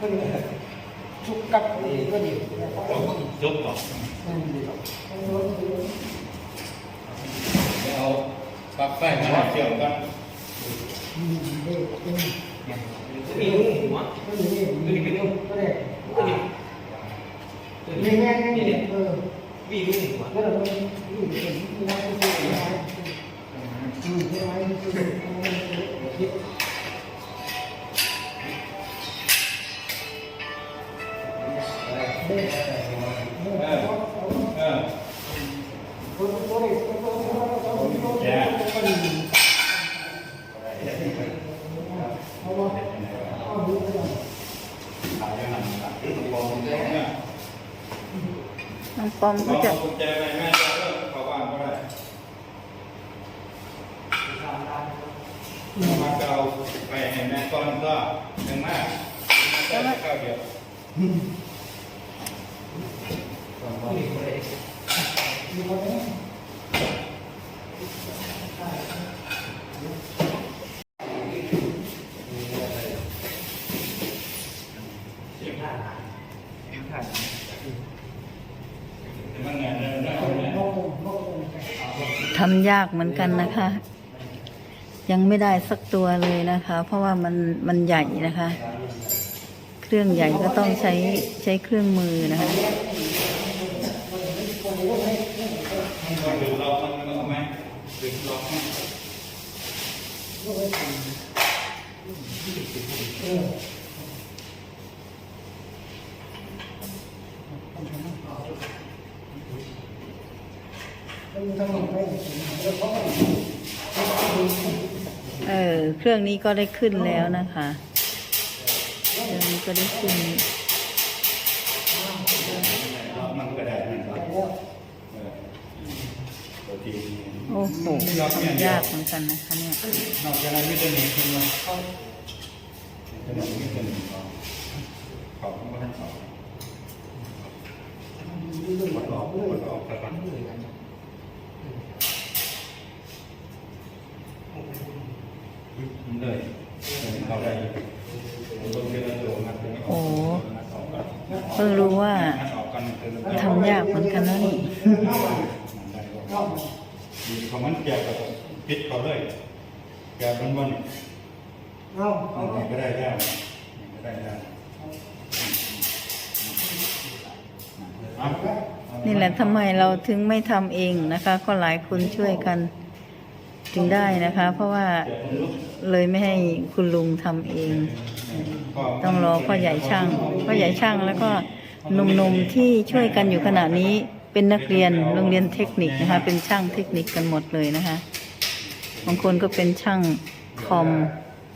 ก็ดีทุกกับดีก็ดีแล้วก็จบต่อมั น้องปอมเราก็จะกุญแจไปแม่จะเลิกเข้าบ้านก็ได้มาเกาไปให้แม่ก่อนก็ยังมากได้ข้าวเดียว มันเงินเรื่องเนี่ย ทำยากเหมือนกันนะคะ ยังไม่ได้สักตัวเลยนะคะ เพราะว่ามันมันใหญ่นะคะ เครื่องใหญ่ก็ต้องใช้ใช้เครื่องมือนะคะ มันดูเรามันก็เอาไหมดึงล็อกไหมเออ เครื่องนี้ก็ได้ขึ้นแล้วนะคะ เครื่องนี้ก็ได้ขึ้น มันก็ได้นะครับ ตัวทีโอ้โหทำยากเหมือนกันนะคะเนี่ยนอกจากนั้นไม่จะหนีคุณมาเข้าจะหนีไม่จะหนีเขาเขาไม่ให้เขาปวดออกปวดออกไปก่อนเลยเขาได้ผมต้องเจอตัวมันโอ้เพิ่งรู้ว่าทำยากเหมือนกันนะนี่ เขามันแก่กับพิษเขาเลยแก่เป็นวันเอาเอาไหนก็ได้แล้วก็ได้แล้วนี่แหละทำไมเราถึงไม่ทำเองนะคะ ก็หลายคนช่วยกันถึงได้นะคะ เพราะว่าเลยไม่ให้คุณลุงทำเอง ต้องรอพ่อใหญ่ช่างพ่อใหญ่ช่างแล้วก็หนุ่มๆที่ช่วยกันอยู่ขณะนี้ เป็นนักเรียนโรงเรียนเทคนิคนะคะ เป็นช่างเทคนิคกันหมดเลยนะคะ บางคนก็เป็นช่างคอม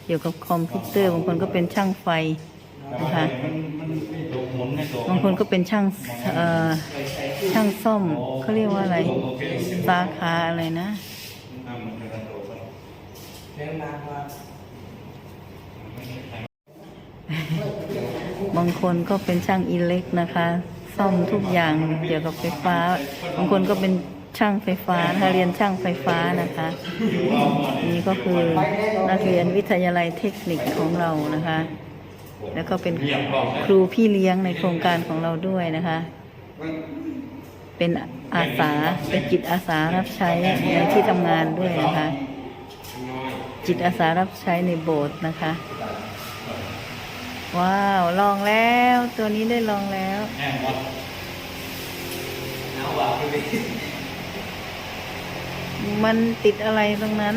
เกี่ยวกับคอมพิวเตอร์ บางคนก็เป็นช่างไฟนะคะ บางคนก็เป็นช่างเอ่อช่างซ่อมเขาเรียกว่าอะไรสาขาอะไรนะบางคนก็เป็นช่างอิเล็กนะคะ ซ่อมทุกอย่างเกี่ยวกับไฟฟ้า บางคนก็เป็นช่างไฟฟ้านะคะเรียนช่างไฟฟ้านะคะ นี่ก็คือนักเรียนวิทยาลัยเทคนิคของเรานะคะ แล้วก็เป็นครูพี่เลี้ยงในโครงการของเราด้วยนะคะ เป็นอาสาเป็นจิตอาสารับใช้ในที่ทำงานด้วยนะคะ จิตอาสารับใช้ในโบสถ์นะคะ ว้าว ลองแล้วตัวนี้ได้ลองแล้วเอาว่าคือไปมันติดอะไรตรงนั้น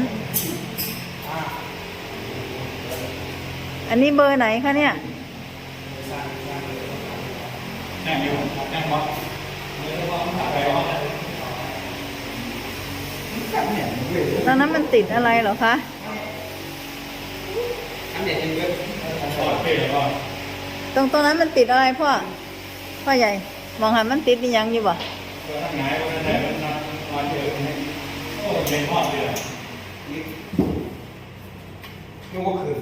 อันนี้เบอร์ไหนคะเนี่ยแน่อยู่แน่บอไปวะตอนนั้นมันติดอะไรเหรอคะอันเด็ดจริงด้วยปอดเปรี้ยวก่อน ตรงตรงนั้นมันติดอะไรพ่อ พ่อใหญ่ มองหันมันติดเป็นยังอยู่บ่ตัวทั้งไหนวันไหนมันนอนนอนเจอโอ้เป็นหอดเลยนึกว่าคือ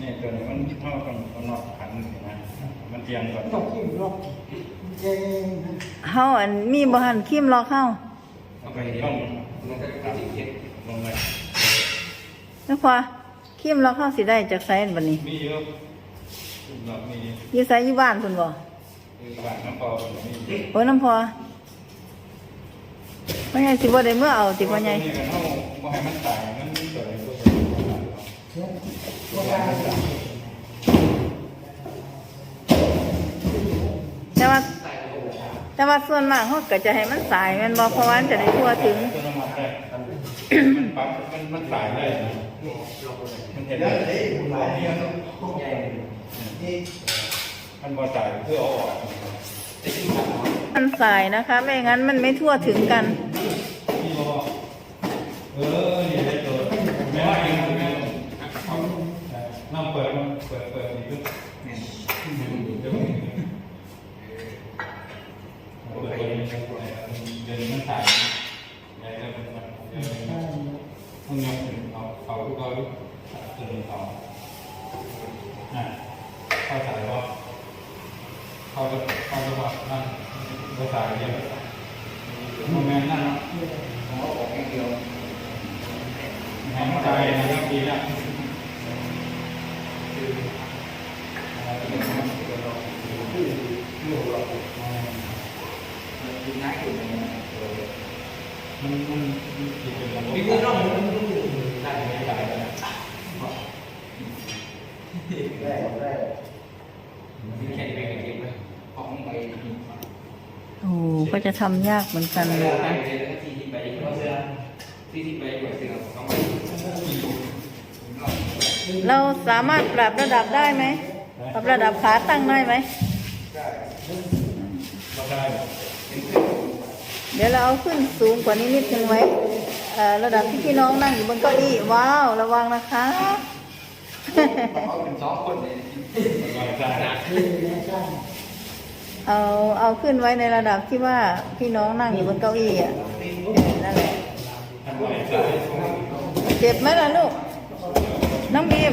นี่ตัวนี้มันเท่ากับมันนอนขันนะมันเตียงก่อนต้องขี้หลอกเก่งเฮาอันมีบ่หันคิมรอเข้าเอาไปต้องมันก็จะเป็นสิ่งที่ลงไปแล้วพอ คิทีมเราเข้าสิได้จากไซส์บันนี้มีเยอะแบบมีอยู่ไซส์อยู่บ้านคุณบ่มีบ้านน้ำพอมีโอ้ยน้ำพอพ่อใหญ่สิบ่ได้เมื่อเอาติพ่อใหญ่นี่กันเท่าบ่ให้มันตายมันมีตัวอะไรตัวแต่ว่า แต่ว่าส่วนมากเขาก็จะให้มันสายแมันบ่เพราะว่ามันจะได้ทั่วถึง ตัวน้ำมันได้มันปั๊บมันมันตายเลย มันเห็นได้เลยมันบอจ่ายเพื่อเอาออกมันสายนะคะ ไม่งั้นมันไม่ทั่วถึงกัน เออเนี่ยได้ตัวแม่ว่าเองแม่น้ำเปิดมันเปิดเปิดนี่คือเดี๋ยวเปิดเปิดเดี๋ยวมันตายใหญ่แล้วมันต้องยกถึงเอาเอาทุกเอาถึงเอาอะเข้าสายว่าเข้าจะเข้าจะว่านั่นภาษาเยวโมเมนต์นั่นเนาะผมก็ออกอย่เดียวแหงใจนะครับดีนะกินง่ายขึ้นเลยมันมันมันติดเป็นระบบมีคุณน้องมันได้ไม่ได้นะได้ได้มีแค่ไปกับเก็บไว้ของไป โอ้ก็จะทำยากเหมือนกันไปนะเลยคะที่ที่ไปก็เสื้อที่ที่ไปก็เสื้อต้องไปเราสามารถปรับระดับได้ไหมปรับระดับขาตั้งได้ไหมก็ได้เดี๋ยวเราเอาขึ้นสูงกว่านี้นิดนึงไว้เอ่อระดับที่พี่น้องนั่งอยู่บนเก้าอี้ว้าว ระวังนะคะ เอาเอาขึ้นไว้ในระดับที่ว่าพี่น้องนั่งอยู่บนเก้าอี้อะนั่นแหละเจ็บไหมล่ะลูก น้องบีม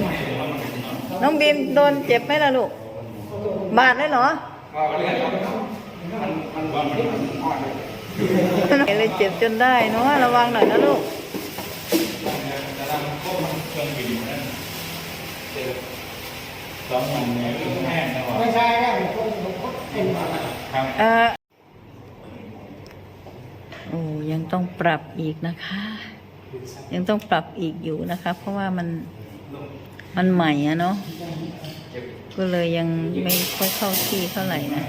น้องบีมโดนเจ็บไหมล่ะลูก บาดเลยเหรอเรื่องมันมันวันมันอ่อนเลยเจ็บจนได้เนาะระวังหน่อยนะลูกแต่ละพวกมันเครื่องบินนั่นสองมันเนี่ย เออโอ้ยังต้องปรับอีกนะคะ ยังต้องปรับอีกอยู่นะคะ เพราะว่ามันมันใหม่อะเนาะก็เลยยังไม่ค่อยเข้าที่เท่าไหร่นะ